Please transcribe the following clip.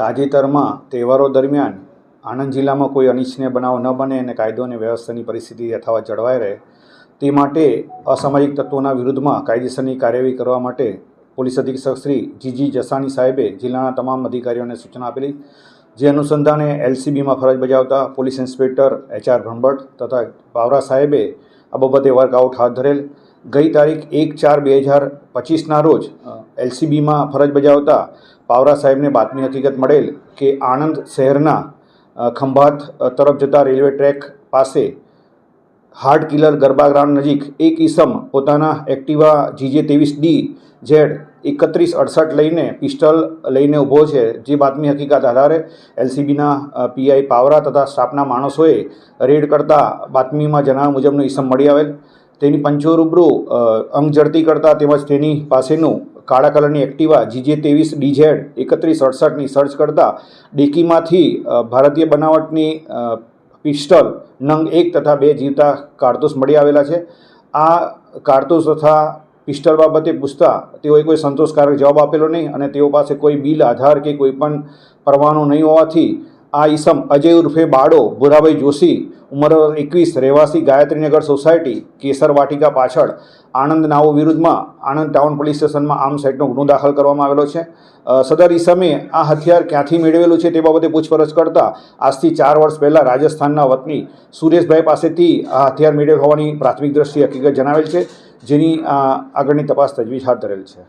તાજેતરમાં તહેવારો દરમિયાન આણંદ જિલ્લામાં કોઈ અનિચ્છનીય બનાવ ન બને અને કાયદો અને વ્યવસ્થાની પરિસ્થિતિ યથાવત જળવાઈ રહે તે માટે અસામાજિક તત્વોના વિરુદ્ધમાં કાયદેસરની કાર્યવાહી કરવા માટે પોલીસ અધિક્ષક શ્રી જીજી જસાણી સાહેબે જિલ્લાના તમામ અધિકારીઓને સૂચના આપેલી જે અનુસંધાને એલસીબીમાં ફરજ બજાવતા પોલીસ ઇન્સ્પેક્ટર એચઆર ભણભટ્ટ તથા બાવરા સાહેબે આ બાબતે વર્કઆઉટ હાથ ધરેલ. ગઈ તારીખ એક ચાર બે હજાર પચીસના રોજ એલસીબીમાં ફરજ બજાવતા પાવરા સાહેબને બાતમી હકીકત મળેલ કે આણંદ શહેરના ખંભાત તરફ જતા રેલવે ટ્રેક પાસે હાર્ડ કિલર ગરબા ગ્રાઉન્ડ નજીક એક ઈસમ પોતાના એક્ટિવા જીજે ત્રેવીસ ડી ઝેડ એકત્રીસ અડસઠ લઈને પિસ્ટલ લઈને ઊભો છે. જે બાતમી હકીકત આધારે એલસીબીના પીઆઈ પાવરા તથા સ્ટાફના માણસોએ રેડ કરતા બાતમીમાં જણાવ્યા મુજબનો ઈસમ મળી આવેલ. તેની પંચો રૂબરૂ અંગ ઝડતી કરતા તેમજ તેની પાસેનું કાળા કલરની એક્ટિવા, જીજે ત્રેવીસ ડીઝેડ એકત્રીસ અડસઠની સર્ચ કરતાં ડેકીમાંથી ભારતીય બનાવટની પિસ્ટલ નંગ એક તથા બે જીવતા કારતૂસ મળી આવેલા છે. આ કારતૂસ તથા પિસ્ટલ બાબતે પૂછતા તેઓએ કોઈ સંતોષકારક જવાબ આપેલો નહીં અને તેઓ પાસે કોઈ બિલ, આધાર કે કોઈ પણ પરવાનો નહીં હોવાથી આ ઈસમ અજય ઉર્ફે બાળો ભુરાભાઈ જોશી, ઉંમર એકવીસ, રહેવાસી ગાયત્રીનગર સોસાયટી, કેસર વાટિકા પાછળ, આણંદ નાવો વિરુદ્ધમાં, આણંદ ટાઉન પોલીસ સ્ટેશનમાં આમ સેટનો ગુનો દાખલ કરવામાં આવેલો છે. સદર ઈસમે આ હથિયાર ક્યાંથી મેળવેલું છે તે બાબતે પૂછપરછ કરતા આજથી ચાર વર્ષ પહેલાં રાજસ્થાનના વતની સુરેશભાઈ પાસેથી આ હથિયાર મેળવેલ હોવાની પ્રાથમિક દ્રષ્ટિએ હકીકત જણાવેલ છે, જેની આગળની તપાસ તજવીજ હાથ ધરેલ છે.